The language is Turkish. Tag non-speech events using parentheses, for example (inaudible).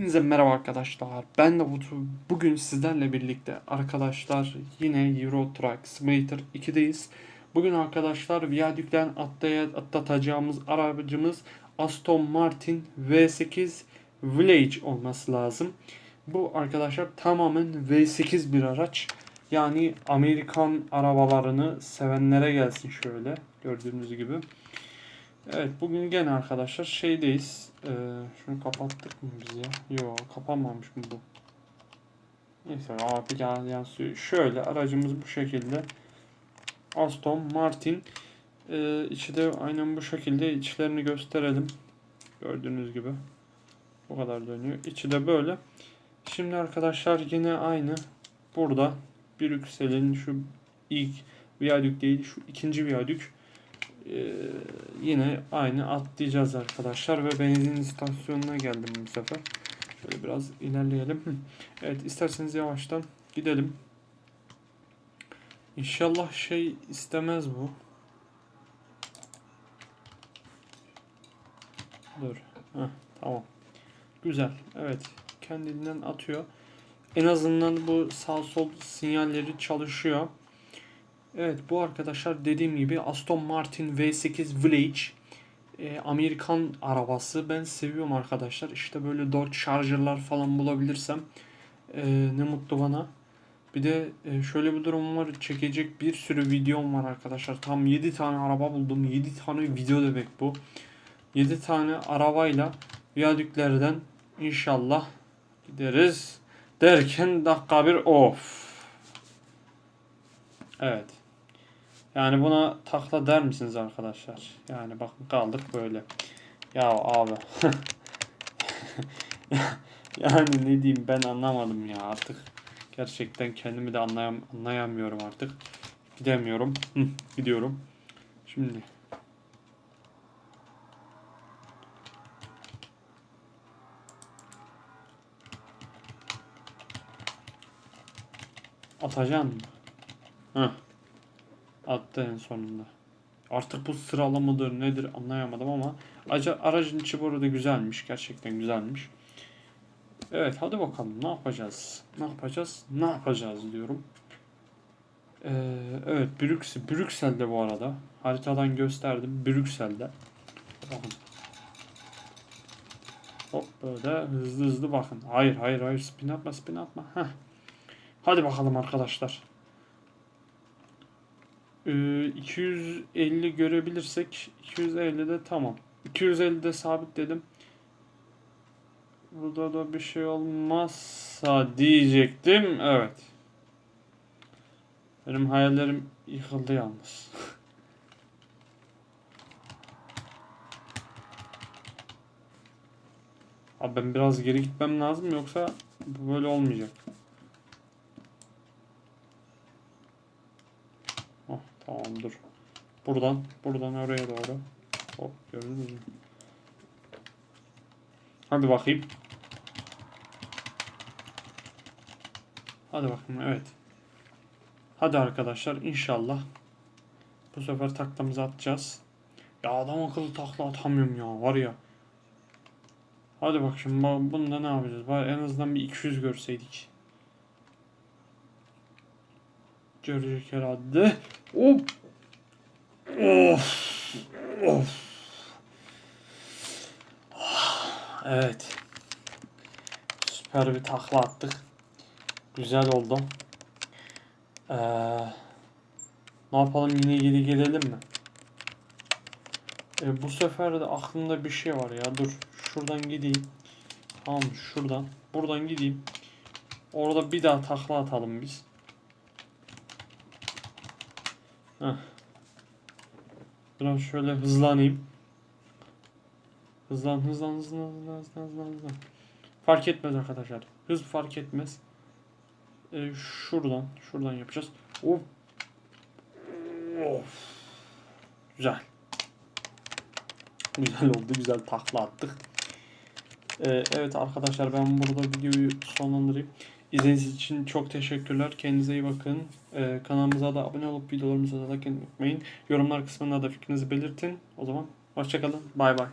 Hepinize merhaba arkadaşlar. Ben de Batu. Bugün sizlerle birlikte arkadaşlar yine Euro Truck Simulator 2'deyiz. Bugün arkadaşlar Viyadük'ten atlaya, atlatacağımız aracımız Aston Martin V8 Village olması lazım. Bu arkadaşlar tamamen V8 bir araç. Yani Amerikan arabalarını sevenlere gelsin şöyle gördüğünüz gibi. Evet bugün gene arkadaşlar şeydeyiz. Ee, şunu kapattık mı biz ya? Yok kapanmamış mı bu? Neyse abi gel yansıyor. Şöyle aracımız bu şekilde. Aston Martin. Ee, içi de aynen bu şekilde içlerini gösterelim. Gördüğünüz gibi. Bu kadar dönüyor. İçi de böyle. Şimdi arkadaşlar yine aynı. Burada Brüksel'in şu ilk viyadük değil şu ikinci viyadük. Ee, yine aynı atlayacağız arkadaşlar ve benzin istasyonuna geldim bu sefer. Şöyle biraz ilerleyelim. Evet isterseniz yavaştan gidelim. İnşallah şey istemez bu. Dur. Heh, tamam. Güzel. Evet. Kendinden atıyor. En azından bu sağ sol sinyalleri çalışıyor. Evet bu arkadaşlar dediğim gibi Aston Martin V8 Village e, Amerikan arabası. Ben seviyorum arkadaşlar. İşte böyle Dodge Charger'lar falan bulabilirsem e, ne mutlu bana. Bir de e, şöyle bir durum var. Çekecek bir sürü videom var arkadaşlar. Tam 7 tane araba buldum. 7 tane video demek bu. 7 tane arabayla viyadüklerden inşallah gideriz. Derken dakika bir of. Evet. Yani buna takla der misiniz arkadaşlar? Yani bakın kaldık böyle. Ya abi. (laughs) yani ne diyeyim ben anlamadım ya artık. Gerçekten kendimi de anlayam anlayamıyorum artık. Gidemiyorum. Gidiyorum. Şimdi. Atacaksın mı? Attı en sonunda. Artık bu sıralamadır nedir anlayamadım ama aracın içi bu arada güzelmiş. Gerçekten güzelmiş. Evet hadi bakalım ne yapacağız? Ne yapacağız? Ne yapacağız diyorum. Ee, evet Brüksel, Brüksel'de bu arada. Haritadan gösterdim. Brüksel'de. Bakın. Hop böyle hızlı hızlı bakın. Hayır hayır hayır spin atma spin atma. Heh. Hadi bakalım arkadaşlar. Ee, 250 görebilirsek 250'de tamam. 250'de sabit dedim. Burada da bir şey olmazsa diyecektim. Evet. Benim hayallerim yıkıldı yalnız. (laughs) Abi ben biraz geri gitmem lazım yoksa böyle olmayacak. Tamam dur. Buradan, buradan oraya doğru. Hop gördünüz mü? Hadi bakayım. Hadi bakayım evet. Hadi arkadaşlar inşallah. Bu sefer taklamızı atacağız. Ya adam akıllı takla atamıyorum ya var ya. Hadi bak şimdi bunda ne yapacağız? Bari en azından bir 200 görseydik. Görecek herhalde. Hop. Of. Of. Evet. Süper bir takla attık. Güzel oldu. Ee, ne yapalım yine geri gelelim mi? Ee, bu sefer de aklımda bir şey var ya. Dur. Şuradan gideyim. Tamam şuradan. Buradan gideyim. Orada bir daha takla atalım biz. Heh. Biraz şöyle hızlanayım. Hızlan hızlan hızlan hızlan hızlan hızlan hızlan. Fark etmez arkadaşlar. Hız fark etmez. Ee, şuradan şuradan yapacağız. Of. Of. Güzel. Güzel oldu. Güzel takla attık. Ee, evet arkadaşlar ben burada videoyu sonlandırayım. İzlediğiniz için çok teşekkürler. Kendinize iyi bakın. Ee, kanalımıza da abone olup videolarımıza da like unutmayın. Yorumlar kısmında da fikrinizi belirtin. O zaman hoşçakalın. Bay bay.